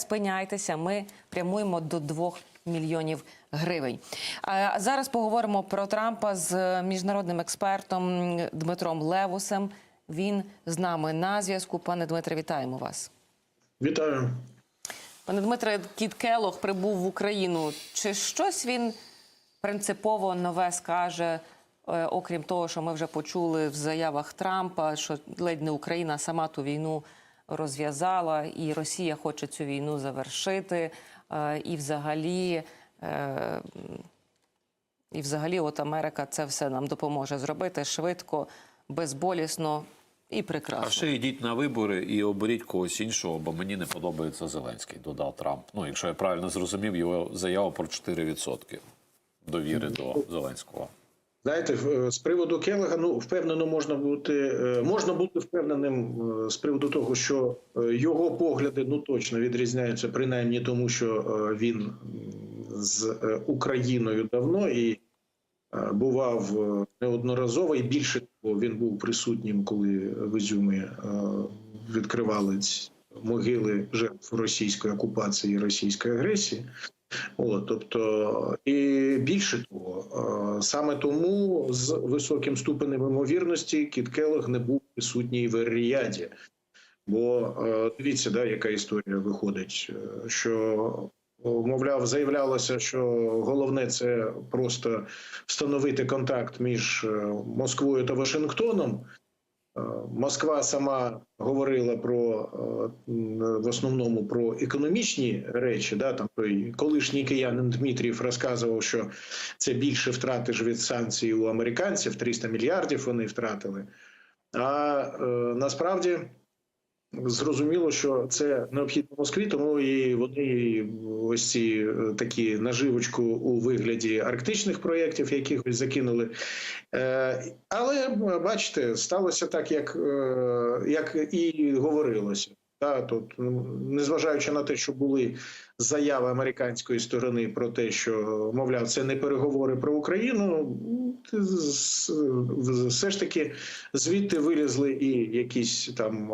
спиняйтеся. Ми прямуємо до 2 мільйонів гривень. А зараз поговоримо про Трампа з міжнародним експертом Дмитром Левусем. Він з нами на зв'язку. Пане Дмитре, вітаємо вас. Вітаю. Пане Дмитре, Кіт Келох прибув в Україну. Чи щось він принципово нове скаже, е, окрім того, що ми вже почули в заявах Трампа, що ледь не Україна сама ту війну розв'язала, і Росія хоче цю війну завершити. е, І взагалі, е, і взагалі, от Америка це все нам допоможе зробити швидко, безболісно і прекрасно. А ще йдіть на вибори і оберіть когось іншого, бо мені не подобається Зеленський, додав Трамп. Ну, якщо я правильно зрозумів, його заяву про 4% довіри до Зеленського. Знаєте, з приводу Келега, ну впевнено можна бути е, можна бути впевненим е, з приводу того, що е, його погляди ну точно відрізняються, принаймні тому, що е, він з е, Україною давно і е, бував е, неодноразово, і більше того, він був присутнім, коли в Ізюмі е, відкривали могили жертв російської окупації і російської агресії. О, тобто, і більше того, саме тому з високим ступенем ймовірності Кіт Келег не був присутній в Ріяді. Бо дивіться, да, яка історія виходить, е, що мовляв, заявлялося, що головне це просто встановити контакт між е, Москвою та Вашингтоном. Е, Москва сама говорила про е, в основному про економічні речі. Да, там той колишній киянин Дмитрів розказував, що це більше втрати ж від санкцій у американців 300 мільярдів вони втратили. А е, насправді зрозуміло, що це необхідно Москві, тому і вони ось ці е, такі наживочку у вигляді арктичних проєктів, якихось закинули. Е, але бачите, сталося так, як, е, як і говорилося. Та, тут, ну, незважаючи на те, що були заяви американської сторони про те, що мовляв, це не переговори про Україну, все ж таки звідти вилізли і якісь там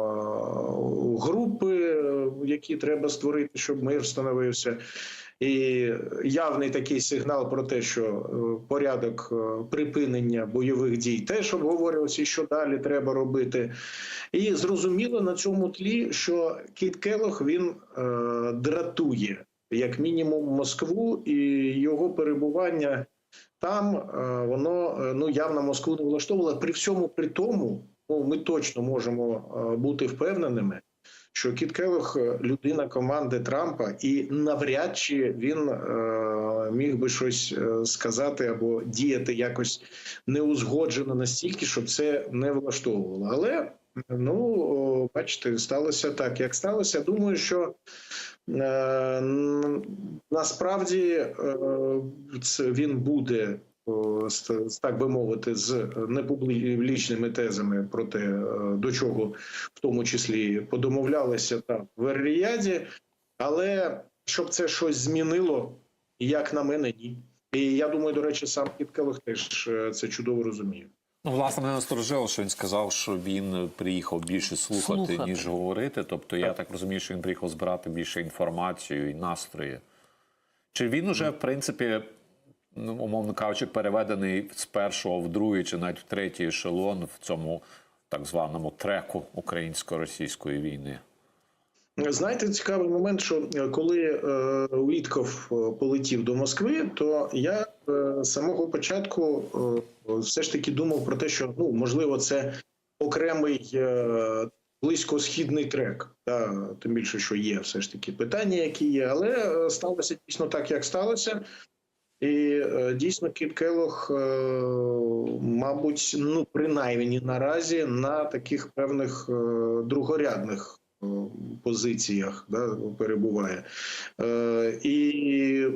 групи, які треба створити, щоб мир встановився. І явний такий сигнал про те, що е, порядок е, припинення бойових дій теж обговорювався, що далі треба робити. І зрозуміло на цьому тлі, що Кіт Келох він е, дратує як мінімум Москву, і його перебування там е, воно ну явно Москву не влаштовувало. При всьому при тому, ну ми точно можемо бути впевненими, що Кіт Келох – людина команди Трампа, і навряд чи він е, міг би щось е, сказати або діяти якось неузгоджено настільки, щоб це не влаштовувало. Але ну бачите, сталося так, як сталося. Думаю, що е, насправді е, це він буде. Так би мовити, з непублічними тезами про те, е, до чого в тому числі подомовлялися там в Ер-Ріяді, але щоб це щось змінило, як на мене, ні. І я думаю, до речі, сам Кіт теж е, це чудово розуміє. Ну, власне, мене насторожило, що він сказав, що він приїхав більше слухати, Слухати. ніж говорити. Тобто, я так розумію, що він приїхав збирати більше інформацію і настрої. Чи він уже, в принципі, ну, умовно кажучи, переведений з першого в другий чи навіть в третій ешелон в цьому так званому треку українсько-російської війни? Знаєте, цікавий момент, що е, коли е, Уітков е, полетів до Москви, то я е, з самого початку е, все ж таки думав про те, що ну можливо це окремий е, близькосхідний трек. Та тим більше, що є все ж таки питання, які є, але е, сталося дійсно так, як сталося. І е, дійсно Кіт Келох, е, мабуть, ну принаймні наразі на таких певних е, другорядних позиціях да, перебуває. І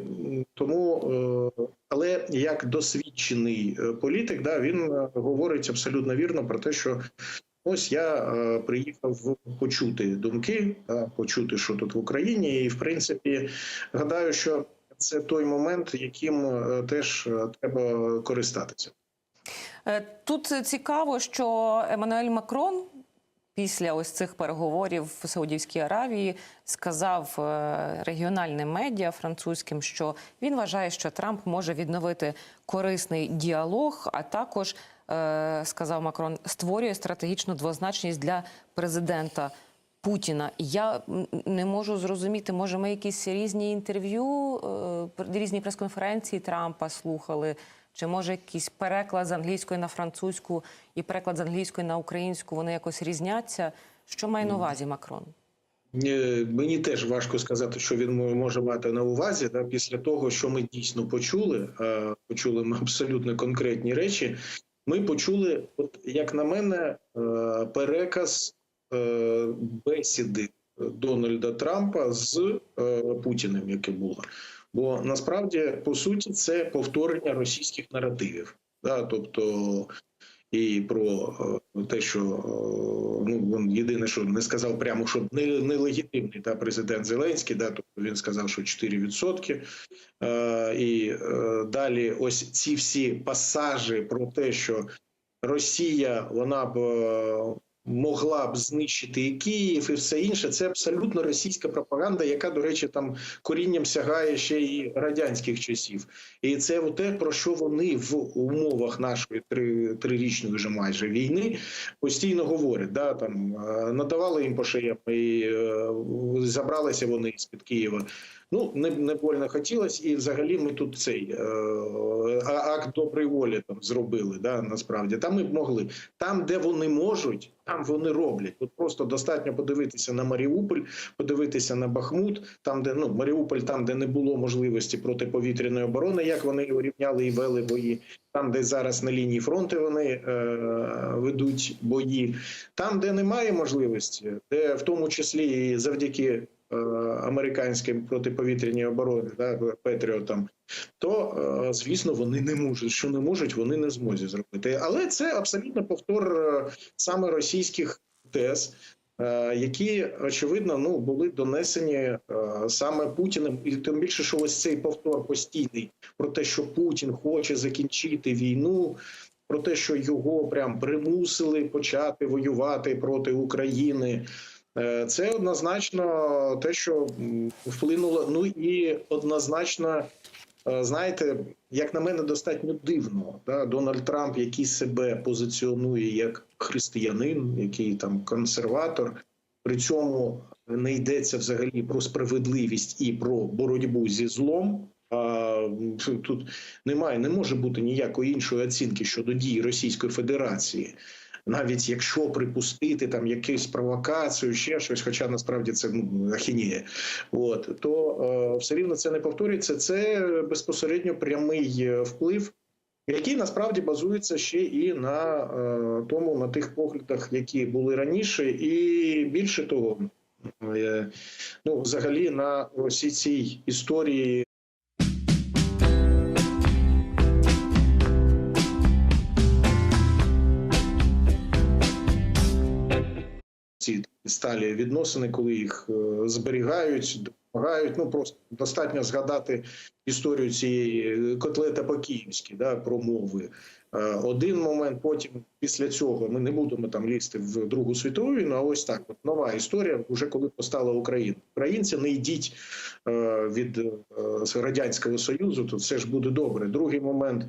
тому, але як досвідчений політик, да, він говорить абсолютно вірно про те, що. Ось я е, приїхав почути думки, да, почути, що тут в Україні, і в принципі гадаю, що це той момент, яким е, теж е, треба користатися. Е, Тут цікаво, що Еммануель Макрон після ось цих переговорів в Саудівській Аравії сказав регіональним медіа французьким, що він вважає, що Трамп може відновити корисний діалог, а також сказав Макрон, створює стратегічну двозначність для президента. Путіна. Я не можу зрозуміти, може, ми якісь різні інтерв'ю, е, різні прес-конференції Трампа слухали, чи може якийсь переклад з англійської на французьку і переклад з англійської на українську, вони якось різняться. Що має на увазі Макрон? Е, Мені теж важко сказати, що він може мати на увазі. Да, після того, що ми дійсно почули, а почули ми абсолютно конкретні речі. Ми почули, от як на мене, е, переказ е, бесіди Дональда Трампа з е, Путіним, яке було. Бо насправді по суті це повторення російських наративів. Да, тобто і про е, те, що е, ну він єдине, що не сказав прямо, що не, нелегітимний та президент Зеленський, да, тобто він сказав, що 4%. Е, і е, далі, ось ці всі пасажі про те, що Росія вона б е, могла б знищити і Київ, і все інше, це абсолютно російська пропаганда, яка, до речі, там корінням сягає ще і радянських часів. І це те, про що вони в умовах нашої три, трирічної вже майже війни постійно говорять. Да, там е, надавали їм по шиям і е, забралися вони з під Києва. Ну не, не больно хотілося, і взагалі ми тут цей е, акт доброї волі там зробили. Да, насправді там ми б могли. Там, де вони можуть, там вони роблять. От просто достатньо подивитися на Маріуполь, подивитися на Бахмут, там, де ну Маріуполь, там, де не було можливості протиповітряної оборони, як вони урівняли і вели бої. Там, де зараз на лінії фронту вони е, ведуть бої, там, де немає можливості, де в тому числі і завдяки американським протиповітряній обороні, да, Петріотам, то е, звісно вони не можуть. Що не можуть, вони не зможуть зробити. Але це абсолютно повтор е, саме російських тез. е, Які очевидно ну були донесені саме Путіним, і тим більше, що ось цей повтор постійний про те, що Путін хоче закінчити війну, про те, що його прям примусили почати воювати проти України. Е, Це однозначно те, що вплинуло. Ну і однозначно, е, знаєте, як на мене, достатньо дивно. Да? Дональд Трамп, який себе позиціонує як християнин, який там консерватор, при цьому не йдеться взагалі про справедливість і про боротьбу зі злом. Тут немає, не може бути ніякої іншої оцінки щодо дій Російської Федерації навіть якщо припустити там якусь провокацію, ще щось, хоча насправді це ну, ахінія, от то е, все рівно це не повторюється. Це безпосередньо прямий е, вплив. Який насправді базується ще і на е, тому, на тих поглядах, які були раніше, і більше того, е, ну взагалі на усій цій історії сталі відносини, коли їх е, зберігають, допомагають. Ну просто достатньо згадати історію цієї котлета по київськи да, промови. Е, Один момент, потім після цього ми не будемо там лізти в Другу світову війну, а ось так. От нова історія, вже коли постала Україна. Українці не йдіть е, від е, радянського союзу, то все ж буде добре. Другий момент е,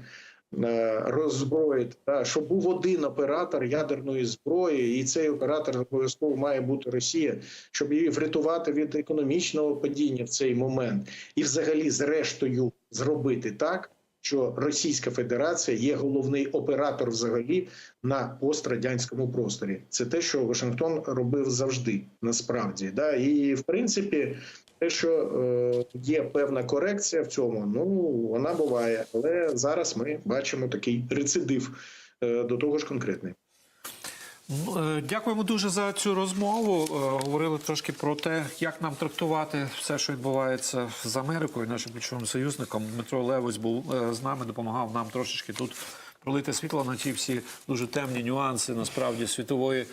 роззброїти, та, щоб був один оператор ядерної зброї, і цей оператор обов'язково має бути Росія, щоб її врятувати від економічного падіння в цей момент, і взагалі, зрештою, зробити так. Що Російська Федерація є головний оператор взагалі на пострадянському просторі. Це те, що Вашингтон робив завжди, насправді. Да? І в принципі, те, що е, є певна корекція в цьому, ну вона буває. Але зараз ми бачимо такий рецидив е, до того ж конкретний. Ну, е, Дякуємо дуже за цю розмову. Говорили трошки про те, як нам трактувати все, що відбувається з Америкою, нашим ключовим союзником. Дмитро Левось був з нами, допомагав нам трошечки тут пролити світло на ті всі дуже темні нюанси насправді світової